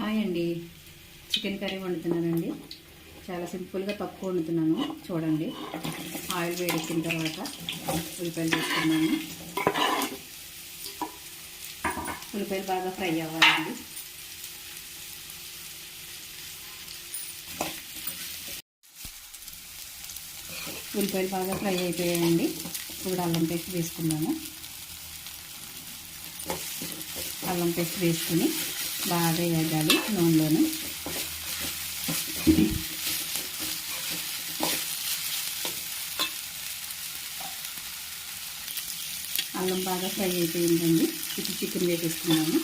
Hi అండి. Chicken curry వండుతున్నానండి. చాలా సింపుల్గా తక్కువ వండుతున్నాను. చూడండి. ఆయిల్ వేడెక్కిన తర్వాత ఉల్లిపాయలు వేసుకున్నాను ఉల్లిపాయలు బాగా ఫ్రై అవ్వాలండి. ఉల్లిపాయలు బాగా ఫ్రై అయిపోయాయండి. ఇప్పుడు అల్లం పేస్ట్ వేసుకున్నాను అల్లం పేస్ట్ వేసుకుని బాగా వేగాలి నూనెలోను. అల్లం బాగా ఫ్రై అయిపోయిందండి. ఇప్పుడు చికెన్ వేసేసుకున్నాము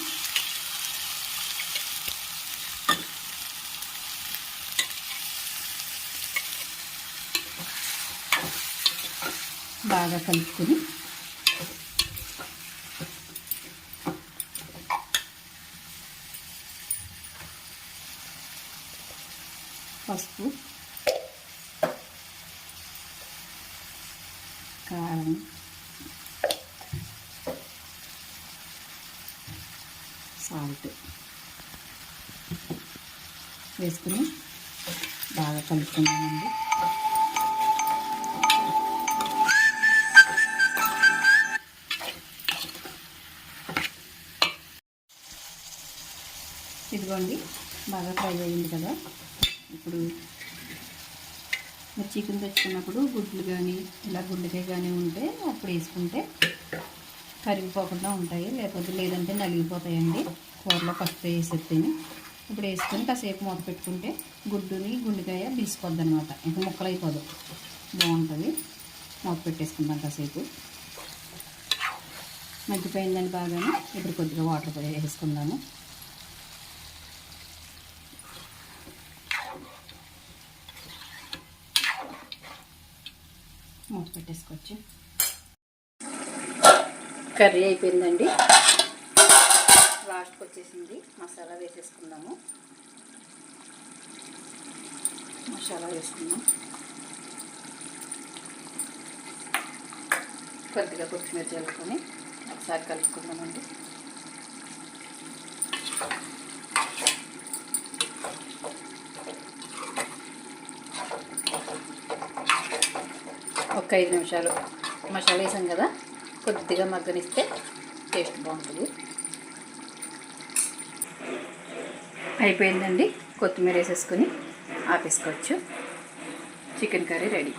బాగా కలుపుకొని పసుపు కారం సాల్ట్ వేసుకుని బాగా కలుపుకున్నామండి ఇదిగోండి బాగా ఫ్రై అయ్యింది కదా. ఇప్పుడు మీరు చికెన్ తెచ్చుకున్నప్పుడు గుడ్లు కానీ ఇలా గుండెకాయ కానీ ఉంటే అప్పుడు వేసుకుంటే కరిగిపోకుండా ఉంటాయి. లేకపోతే లేదంటే నలిగిపోతాయండి. కూరలో పసుపు వేసేస్తేనే ఇప్పుడు వేసుకొని కాసేపు మూత పెట్టుకుంటే గుడ్డుని గుండెకాయ బీసుకోద్ది అనమాట ఇంకా ముక్కలు అయిపోదు బాగుంటుంది. మూత పెట్టేసుకుంటాం కాసేపు. మగ్గిపోయిందని బాగానే. ఇప్పుడు కొద్దిగా వాటర్ వేసుకుందాము. మూత పెట్టేసుకోవచ్చు. కర్రీ అయిపోయిందండి. లాస్ట్కి వచ్చేసింది. మసాలా వేసేసుకుందాము. మసాలా వేసుకుందాం. కొద్దిగా కొత్తిమీర చల్లుకొని ఒకసారి కలుపుకుందామండి. ఒక ఐదు నిమిషాలు మసాలా వేసాం కదా కొద్దిగా మగ్గనిస్తే టేస్ట్ బాగుంటుంది. అయిపోయిందండి. కొత్తిమీర వేసేసుకొని ఆపేసుకోవచ్చు. Chicken curry ready.